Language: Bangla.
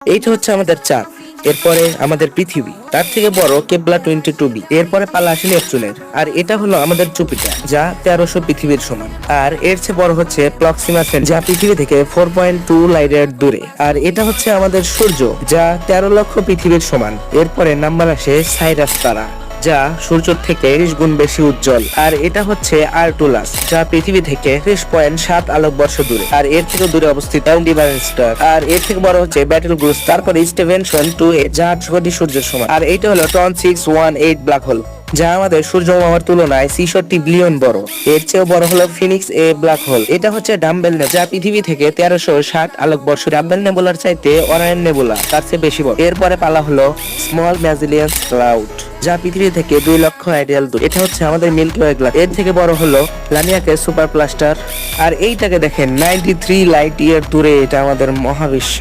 এইটা হচ্ছে আমাদের চাঁদ। এরপরে আমাদের পৃথিবী। তার থেকে বড় কেবলা টোয়েন্টি টু বি এরপরে পালা আসে নেপচুনের। আর এটা হলো আমাদের জুপিটার, যা তেরোশো পৃথিবীর সমান। আর এর চেয়ে বড় হচ্ছে প্রক্সিমা সেন্টার যা পৃথিবী থেকে ফোর পয়েন্ট টু লাইটের দূরে। আর এটা হচ্ছে আমাদের সূর্য, যা তেরো লক্ষ পৃথিবীর সমান। এরপরে নাম্বার আসে সাইরাস তারা যা সূর্য থেকে তিরিশ গুণ বেশি উজ্জ্বল। আর এটা হচ্ছে আর্টুলাস, যা পৃথিবী থেকে ত্রিশ পয়েন্ট সাত আলোক বর্ষ দূরে। আর এর থেকে দূরে অবস্থিত আর এর থেকে বড় হচ্ছে ব্যাটেল গ্রুস তারপরে স্টেভেনশন টু এ, যা সূর্যের সময় আর এইটা হলো TON six one eight black hole. যা আমাদের সূর্য মামার তুলনায় ছিষট্টি বিলিয়ন বড়। এর চেয়েও বড় হলো ফিনিক্স এ ব্ল্যাক হোল। এটা হচ্ছে ডাম্বেল যা পৃথিবী থেকে তেরোশো ষাট আলোক বর্ষ ডাম্বেল নেবুলার চাইতে অরায়ন নেবুলা, তার চেয়ে বেশি বড়। এরপরে পালা হলো স্মল ম্যাজিলিয়ান ক্লাউড, যা পৃথিবী থেকে দুই লক্ষ আইডিয়াল দূর। এটা হচ্ছে আমাদের মিল্কি ওয়ে গ্লাস। এর থেকে বড় হলো লানিয়াকে সুপার প্লাস্টার। আর এইটাকে দেখেন, নাইনটি থ্রি লাইট ইয়ার দূরে, এটা আমাদের মহাবিশ্ব।